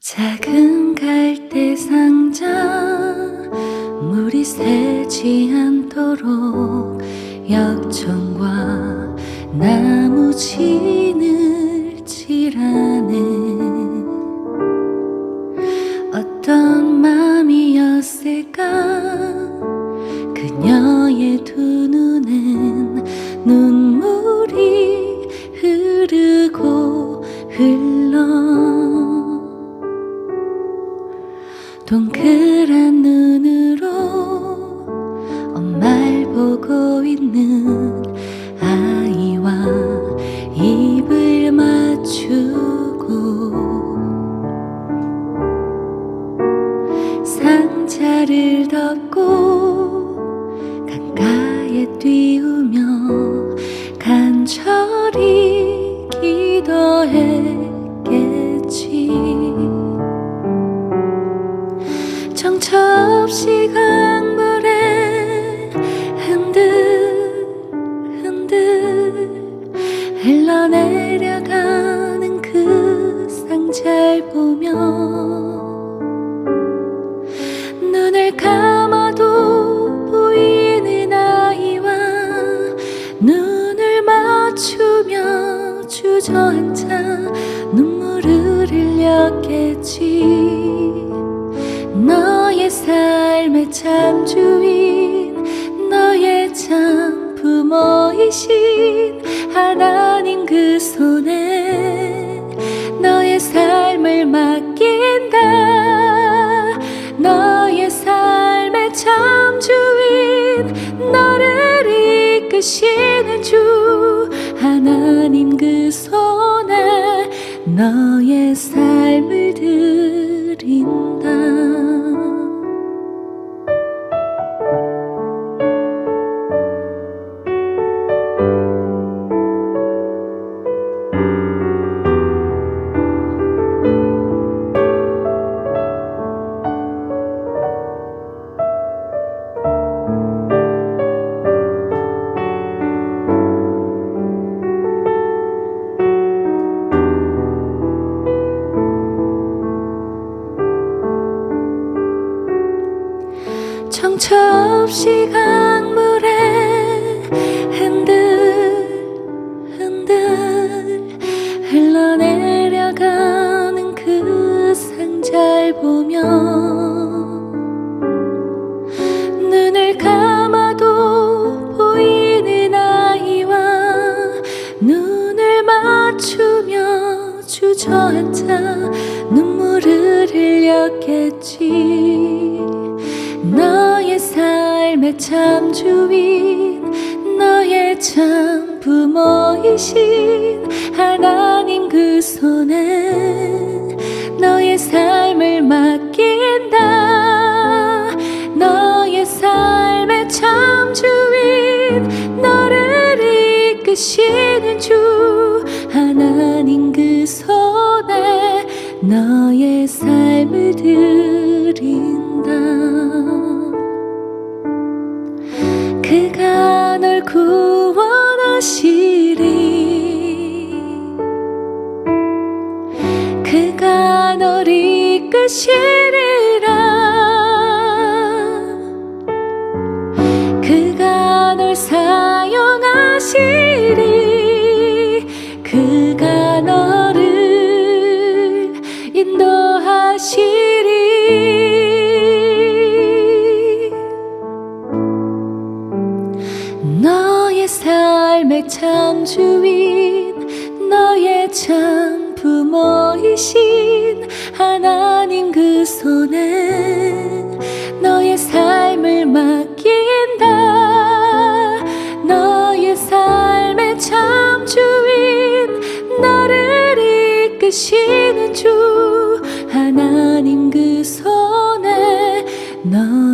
작은 갈대 상자 물이 새지 않도록 역청과 나무 진을 칠하네. 어떤 마음이었을까? 그녀의 두 눈엔 눈물이 흐르고 흘러 동그란 눈으로 엄마를 보고 있는 아이와 입을 맞추고 상자를 덮고 강가에 띄우며 간절히 기도했 주저앉아 눈물을 흘렸겠지. 너의 삶의 참 주인 너의 참 부모이신 하나님 그 손에 너의 삶을 맡긴다. 너의 삶의 참 주인 너를 이끄시는 주 하나님 그 손에 너의 삶을 정처 없이 강물에 흔들 흔들 흘러내려가는 그 상자를 보며 눈을 감아도 보이는 아이와 눈을 맞추며 주저앉아 눈물을 흘렸겠지 참 주인 너의 참 부모이신 하나님 그 손에 너의 삶을 맡긴다. 너의 삶의 참 주인 너를 이끄시는 주 하나님 그 손에 너의 삶을 드린다 구원하시리 그가 널 이끄시 삶의 참 주인 너의 참 부모이신 하나님 그 손에 너의 삶을 맡긴다. 너의 삶의 참 주인 너를 이끄시는 주 하나님 그 손에 너